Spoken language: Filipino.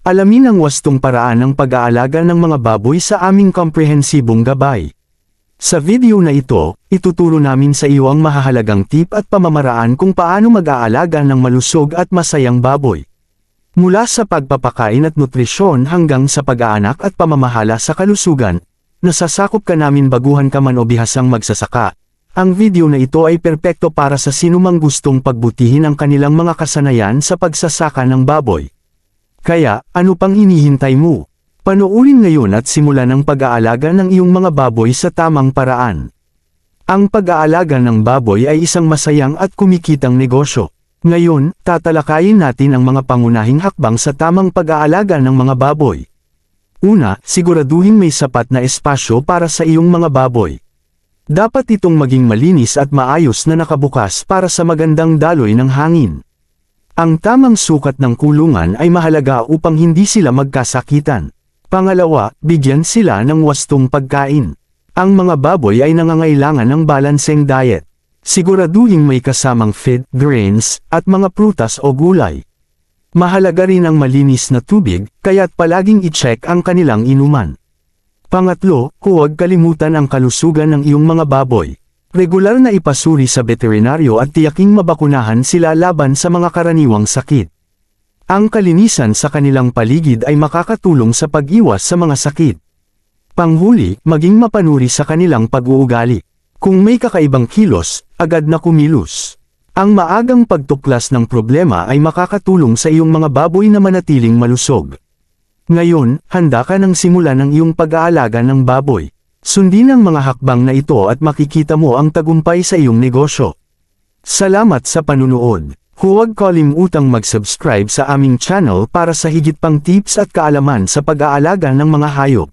Alamin ang wastong paraan ng pag-aalaga ng mga baboy sa aming komprehensibong gabay. Sa video na ito, ituturo namin sa iyo ang mahahalagang tip at pamamaraan kung paano mag-aalaga ng malusog at masayang baboy. Mula sa pagpapakain at nutrisyon hanggang sa pag-aanak at pamamahala sa kalusugan, nasasakop ka namin baguhan ka man o bihasang magsasaka. Ang video na ito ay perpekto para sa sinumang gustong pagbutihin ang kanilang mga kasanayan sa pagsasaka ng baboy. Kaya, ano pang hinihintay mo? Panoorin ngayon at simulan ang pag-aalaga ng iyong mga baboy sa tamang paraan. Ang pag-aalaga ng baboy ay isang masayang at kumikitang negosyo. Ngayon, tatalakayin natin ang mga pangunahing hakbang sa tamang pag-aalaga ng mga baboy. Una, siguraduhin may sapat na espasyo para sa iyong mga baboy. Dapat itong maging malinis at maayos na nakabukas para sa magandang daloy ng hangin. Ang tamang sukat ng kulungan ay mahalaga upang hindi sila magkasakitan. Pangalawa, bigyan sila ng wastong pagkain. Ang mga baboy ay nangangailangan ng balanseng diet. Siguraduhin may kasamang feed, grains, at mga prutas o gulay. Mahalaga rin ang malinis na tubig, kaya't palaging i-check ang kanilang inuman. Pangatlo, huwag kalimutan ang kalusugan ng iyong mga baboy. Regular na ipasuri sa veterinaryo at tiyaking mabakunahan sila laban sa mga karaniwang sakit. Ang kalinisan sa kanilang paligid ay makakatulong sa pag-iwas sa mga sakit. Panghuli, maging mapanuri sa kanilang pag-uugali. Kung may kakaibang kilos, agad na kumilos. Ang maagang pagtuklas ng problema ay makakatulong sa iyong mga baboy na manatiling malusog. Ngayon, handa ka ng simula ng iyong pag-aalaga ng baboy. Sundin ang mga hakbang na ito at makikita mo ang tagumpay sa iyong negosyo. Salamat sa panunood. Huwag kalimutang mag-subscribe sa aming channel para sa higit pang tips at kaalaman sa pag-aalaga ng mga hayop.